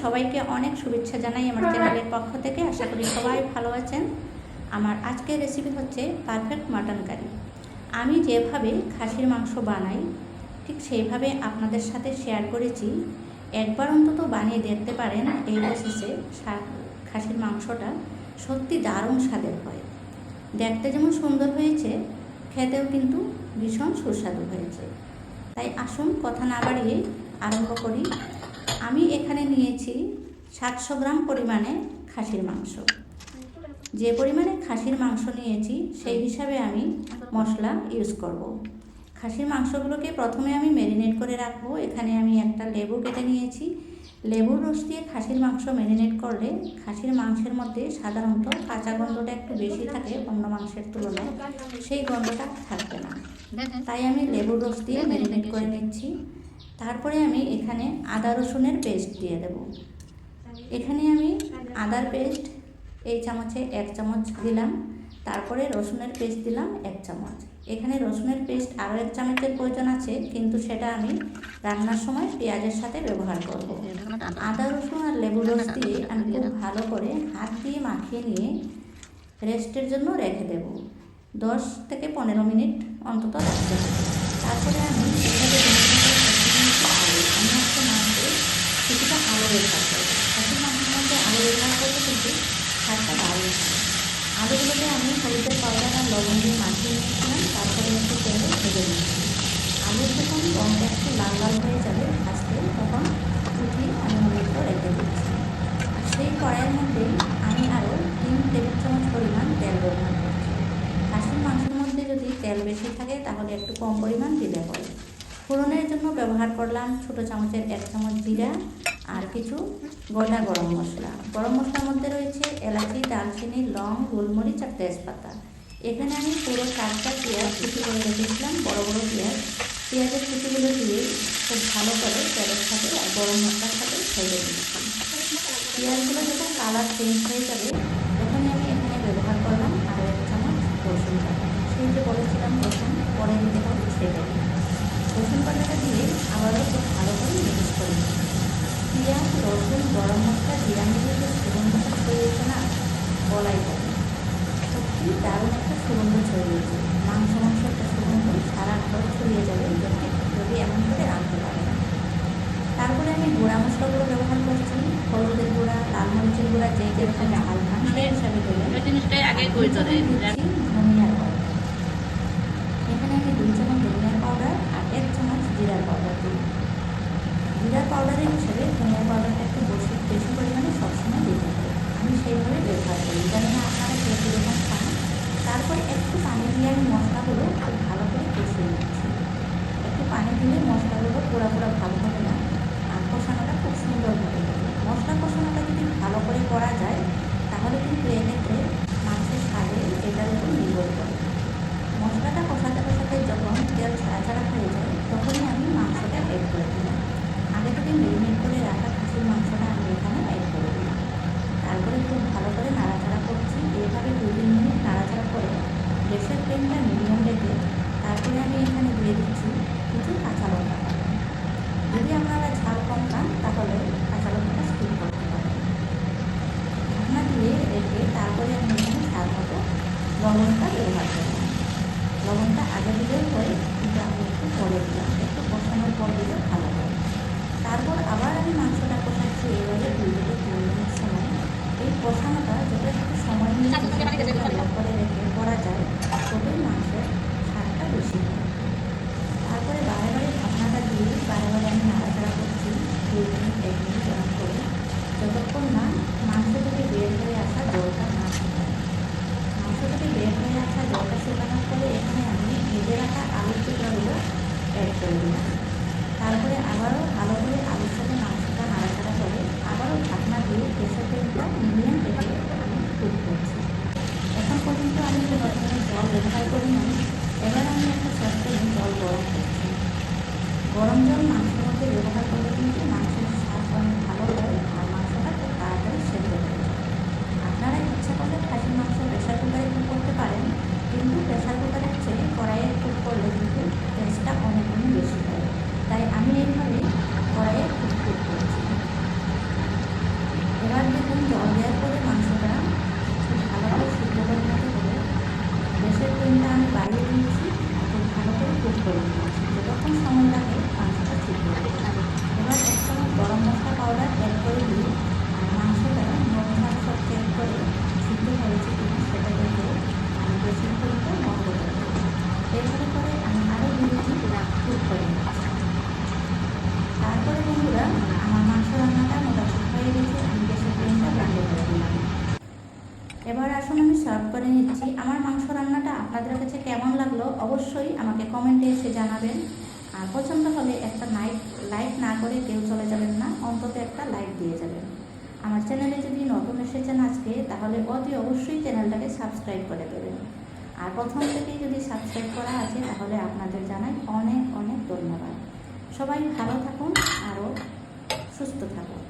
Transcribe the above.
সবাইকে অনেক শুভেচ্ছা জানাই আমার চ্যানেলের পক্ষ থেকে। আশা করি সবাই ভালো আছেন। আমার আজকের রেসিপি হচ্ছে পারফেক্ট মাটন কারি আমি যেভাবে খাসির মাংস বানাই, ঠিক সেইভাবে আপনাদের সাথে শেয়ার করেছি। একবার অন্তত বানিয়ে দেখতে পারেন এই প্রসেসে খাসির মাংসটা সত্যি দারুণ স্বাদের হয়। দেখতে যেমন সুন্দর হয়েছে, খেতেও কিন্তু ভীষণ সুস্বাদু হয়েছে। তাই আসুন, কথা না বাড়িয়ে আরম্ভ করি। আমি এখানে নিয়েছি সাতশো গ্রাম পরিমাণে খাসির মাংস। যে পরিমাণে খাসির মাংস নিয়েছি সেই হিসাবে আমি মশলা ইউজ করব। খাসির মাংসগুলোকে প্রথমে আমি ম্যারিনেট করে রাখব। এখানে আমি একটা লেবু কেটে নিয়েছি। লেবুর রস দিয়ে খাসির মাংস ম্যারিনেট করলে খাসির মাংসের মধ্যে সাধারণত কাঁচা গন্ধটা একটু বেশি থাকে অন্য মাংসের তুলনায়। সেই গন্ধটা থাকবে না। তাই আমি লেবুর রস দিয়ে ম্যারিনেট করে নিচ্ছি। তারপরে আমি এখানে আদা রসুনের পেস্ট দিয়ে দেব। এখানে আমি আদার পেস্ট এই চামচে এক চামচ দিলাম, তারপরে রসুনের পেস্ট দিলাম এক চামচ। এখানে রসুনের পেস্ট আরও এক চামচের প্রয়োজন আছে, কিন্তু সেটা আমি রান্নার সময় পেঁয়াজের সাথে ব্যবহার করব। আদা রসুন আর লেবু রস দিয়ে আমি খুব ভালো করে হাত দিয়ে মাখিয়ে নিয়ে রেস্টের জন্য রেখে দেব। দশ থেকে পনেরো মিনিট অন্তত রাখতে হবে। তারপরে আমি এভাবে ভেঙে ভেঙে কেটে নিয়েছি আলু আমি হচ্ছে মাংসে কিছুটা আলু ব্যবহার করব খাসির মাংসের মধ্যে আলু ব্যবহার করলে কিন্তু স্বাদটা দারুণ হয় আলুগুলোকে আমি হলুদের পাউডার আর লবণ দিয়ে মাখিয়ে নিয়েছিলাম তারপরে একটু তেলে ভেজে নিচ্ছি আলু যখন রঙটা একটু লাল লাল হয়ে যাবে আস্তে তখন উঠিয়ে আমি অনেকটা রেখে দিচ্ছি সেই কড়াইয়ের মধ্যেই আমি আরও তিন টেবিল চামচ পরিমাণ তেল ব্যবহার করছি খাসির মাংসের মধ্যে যদি তেল বেশি থাকে তাহলে একটু কম পরিমাণ দিলে হয় ফোড়নের জন্য ব্যবহার করলাম ছোট চামচের এক চামচ জিরা আর কিছু গোটা গরম মশলা। গরম মশলার মধ্যে রয়েছে এলাচি, দারচিনি, লং, গোলমরিচ আর তেজপাতা। এখানে আমি পুরো চারটা পেঁয়াজ কুচি করে রেখেছিলাম, বড় বড় পেঁয়াজ। পেঁয়াজের কুচিগুলো দিয়ে খুব ভালো করে তেলের সাথে আর গরম মশলার সাথে ভেজে দিচ্ছি পেঁয়াজগুলো যখন কালার চেঞ্জ হয়ে যাবে, তখনই আমি এখানে ব্যবহার করলাম আরও এক চামচ রসুন বাটা। সেই যে বলেছিলাম রসুন, পরে দিতে হবে সেটাই। রসুন বাটাটা দিয়ে আবারও খুব ভালো করে মিক্স করে পেঁয়াজ রসুন গরম মশলা জিরা মিলিয়ে যে সুগন্ধটা ছড়িয়েছে না বলাই যাবে। সত্যি দারুণ একটা সুগন্ধ ছড়িয়েছে মাংস মাংস একটা সুগন্ধ সারা ঘর ছড়িয়ে যাবে যদি যদি এমন করে রাঁধতে পারে তারপরে আমি গুঁড়া মশলাগুলো ব্যবহার করছি। হলুদের গুঁড়া লাল মরিচের গুঁড়া যে যেরকম ঝাল খান সেই হিসাবে দেবেন ধনিয়ার এখানে আমি দুই চামচ ধনিয়ার পাউডার আর এক জিরার পাউডার দিই। জিরার পাউডারের হিসেবে ধনিয়ার পাউডারটা একটু বেশি বেশি পরিমাণে সবসময় দিতে হবে আমি সেইভাবে ব্যবহার করি। জানি না আপনারা কে কীরকম খান। তারপরে একটু পানি দিয়ে আমি মশলাগুলো খুব ভালো করে কষিয়ে নিচ্ছি। একটু পানি দিলে মশলাগুলো পোড়া পুরো ভালো হবে না, আর কষানোটা খুব সুন্দরভাবে হবে। মশলা কষানোটা যদি ভালো করে করা যায়, তাহলে কিন্তু এক্ষেত্রে মাংসের স্বাদে এটার উপর নির্ভর করে। মশলাটা কষাতে কষাতে যখন তেল ছাড়া ছাড়া হয়ে যায়, তখনই আমি মাংসটা অ্যাড করে দিলাম আগে থেকে মেরিনেট করে রাখা খাসির মাংসটা আমি এখানে অ্যাড করে দিলাম তারপরে খুব ভালো করে নাড়াচাড়া করছি এইভাবে দু তিন মিনিট নাড়াচাড়া করে গ্যাসের ফ্লেমটা মিডিয়াম রেখে তারপরে আমি এখানে দিয়ে দিচ্ছি কিছু কাঁচা লঙ্কা বাটা। যদি আপনারা ঝাল কম খান তাহলে কাঁচা লঙ্কাটা স্কিপ করতে পারেন ঢাকনা দিয়ে রেখে তারপরে আমি এখানে স্বাদ মতো লবণটা ব্যবহার করলাম লবণটা আগে দিলেও হয় কিন্তু আমি একটু পরে দিলাম একটু কষানোর পর দিলে ভালো হয় তারপর আবার আমি মাংসটা কষাচ্ছি এইভাবে দুই থেকে তিন মিনিট সময় এই কষানোটা যত একটু সময় নিয়ে ভালো করে রেখে করা যায় ততই মাংসের স্বাদটা বেশি হয় তারপরে বারে বারে ঢাকনাটা দিয়ে বারে বারে আমি নাড়াচাড়া করছি দুই মিনিট এক মিনিট এরকম করে। যতক্ষণ না মাংস থেকে বের হয়ে আসা জলটা না শুকায় মাংস থেকে বের হয়ে আসা জলটা শুকানোর পরে এখানে আমি ভেজে রাখা আলুর টুকরাগুলো অ্যাড করে দিলাম। আবারও ভালো করে আলুর সাথে মাংসটা নাড়াচাড়া করে আবারও ঢাকনা দিয়ে প্রেসার তেলটা মিডিয়াম রেখে আমি কুক করছি। এখন পর্যন্ত আমি যে ধরনের জল ব্যবহার করি না, এবার আমি একটা সসপ্যানে জল গরম করছি। গরম জল মাংসের মধ্যে ব্যবহার করলে কিন্তু মাংসের স্বাদ অনেক ভালো হয় আর মাংসটা খুব তাড়াতাড়ি সেদ্ধ হয়ে যায়। আপনারা ইচ্ছা করলে খাসির মাংস প্রেশার কুকারে কুক করতে পারেন, কিন্তু প্রেশার কুকারের চেয়ে কড়াইয়ে নাড়িয়ে নিয়েছি এখন ভালো করে কুক করে নিয়েছি যতক্ষণ সময় সার্ভ করে নিচ্ছি। আমার মাংস রান্নাটা আপনাদের কাছে কেমন লাগল অবশ্যই আমাকে কমেন্টে এসে জানাবেন। আর পছন্দ হলে একটা লাইক লাইক না করে কেউ চলে যাবেন না, অন্তত একটা লাইক দিয়ে যাবেন। আমার চ্যানেলে যদি নতুন এসেছেন আজকে, তাহলে অতি অবশ্যই চ্যানেলটাকে সাবস্ক্রাইব করে দেবেন। আর প্রথম থেকেই যদি সাবস্ক্রাইব করা আছে, তাহলে আপনাদের জানাই অনেক অনেক ধন্যবাদ। সবাই ভালো থাকুন, আরও সুস্থ থাকুন।